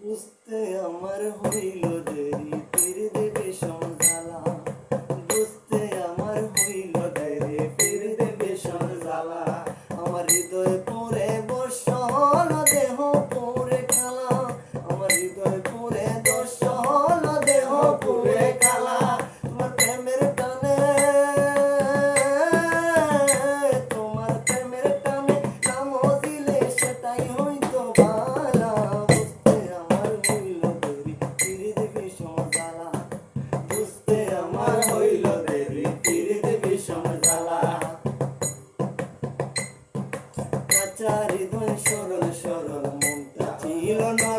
বুঝতে আমার হইল দেরি পীর দেবে সমজালা বুঝতে আমার হইল দেরি পীর দেবে সমজালা আমার হৃদয় চারি দুই সরল সরল ছিল না।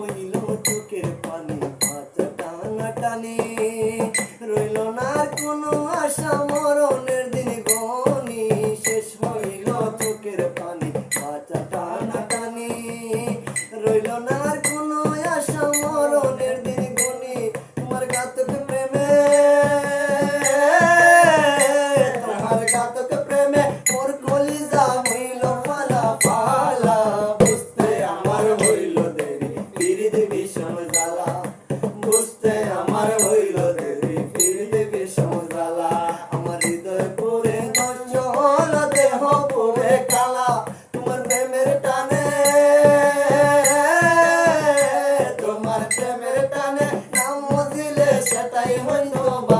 হইল চোখের পানি বাচ্চা রইল না কোনো আশা মরণে। Oh,